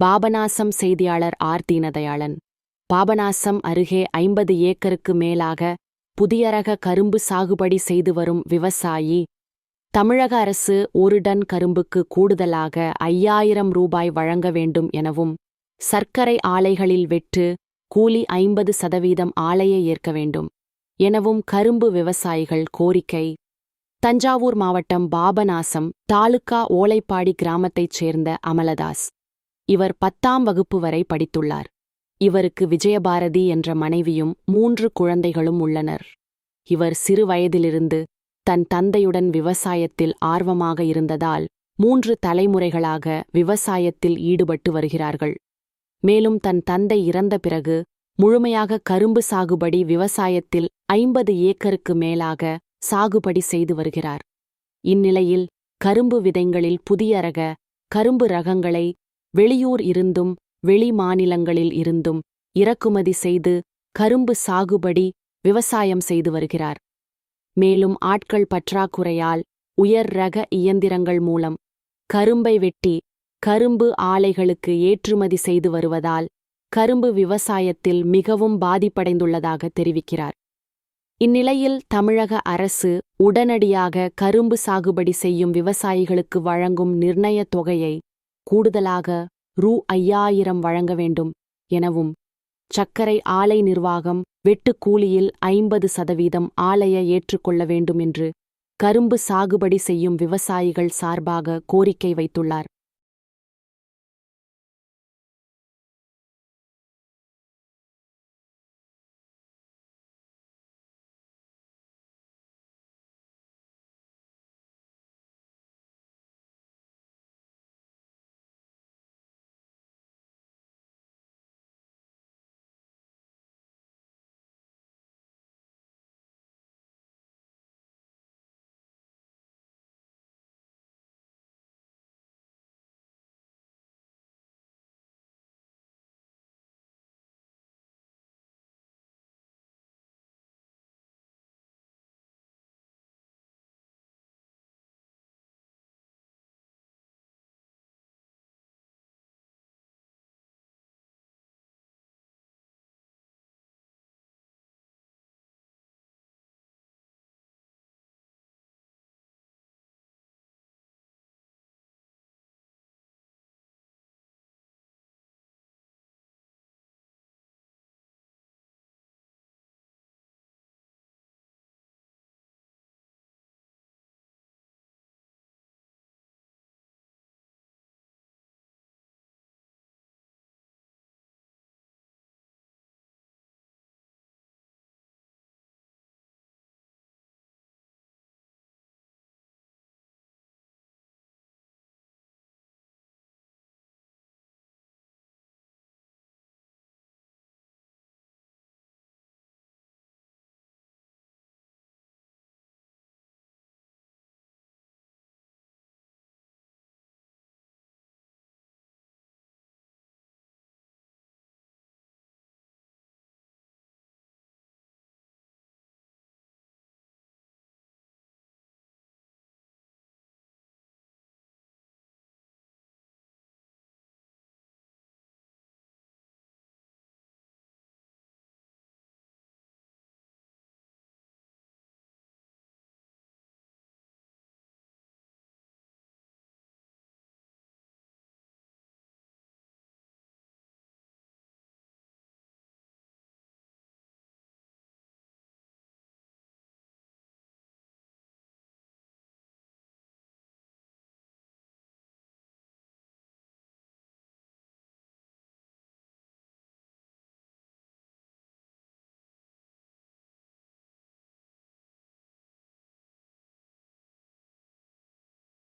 பாபநாசம் செய்தியாளர் ஆர் தீனதயாளன் பாபநாசம் அருகே ஐம்பது ஏக்கருக்கு மேலாக புதிய ரக கரும்பு சாகுபடி செய்து வரும் விவசாயி. தமிழக அரசு ஒரு டன் கரும்புக்கு கூடுதலாக ஐயாயிரம் ரூபாய் வழங்க வேண்டும் எனவும் சர்க்கரை ஆலைகளில் வெட்டு கூலி ஐம்பது சதவீதம் ஆலையை ஏற்க வேண்டும் எனவும் கரும்பு விவசாயிகள் கோரிக்கை. தஞ்சாவூர் மாவட்டம் பாபநாசம் தாலுகா ஓலைப்பாடி கிராமத்தைச் சேர்ந்த அமலதாஸ். இவர் பத்தாம் வகுப்பு வரை படித்துள்ளார். இவருக்கு விஜயபாரதி என்ற மனைவியும் மூன்று குழந்தைகளும் உள்ளனர். இவர் சிறு வயதிலிருந்து தன் தந்தையுடன் விவசாயத்தில் ஆர்வமாக இருந்ததால் மூன்று தலைமுறைகளாக விவசாயத்தில் ஈடுபட்டு வருகிறார்கள். மேலும் தன் தந்தை இறந்த பிறகு முழுமையாக கரும்பு சாகுபடி விவசாயத்தில் ஐம்பது ஏக்கருக்கு மேலாக சாகுபடி செய்து வருகிறார். இந்நிலையில் கரும்பு விதைங்களில் புதிய ரக கரும்பு ரகங்களை வெளியூர் இருந்தும் வெளி மாநிலங்களில் இருந்தும் இறக்குமதி செய்து கரும்பு சாகுபடி விவசாயம் செய்து வருகிறார். மேலும் ஆட்கள் பற்றாக்குறையால் உயர் ரக இயந்திரங்கள் மூலம் கரும்பை வெட்டி கரும்பு ஆலைகளுக்கு ஏற்றுமதி செய்து வருவதால் கரும்பு விவசாயத்தில் மிகவும் பாதிப்படைந்துள்ளதாக தெரிவிக்கிறார். இந்நிலையில் தமிழக அரசு உடனடியாக கரும்பு சாகுபடி செய்யும் விவசாயிகளுக்கு வழங்கும் நிர்ணயத் தொகையை கூடுதலாக ரூ ஐயாயிரம் வழங்க வேண்டும் எனவும் சர்க்கரை ஆலை நிர்வாகம் வெட்டுக்கூலியில் ஐம்பது சதவீதம் ஆலையை ஏற்றுக்கொள்ள வேண்டும் என்று கரும்பு சாகுபடி செய்யும் விவசாயிகள் சார்பாக கோரிக்கை வைத்துள்ளார்.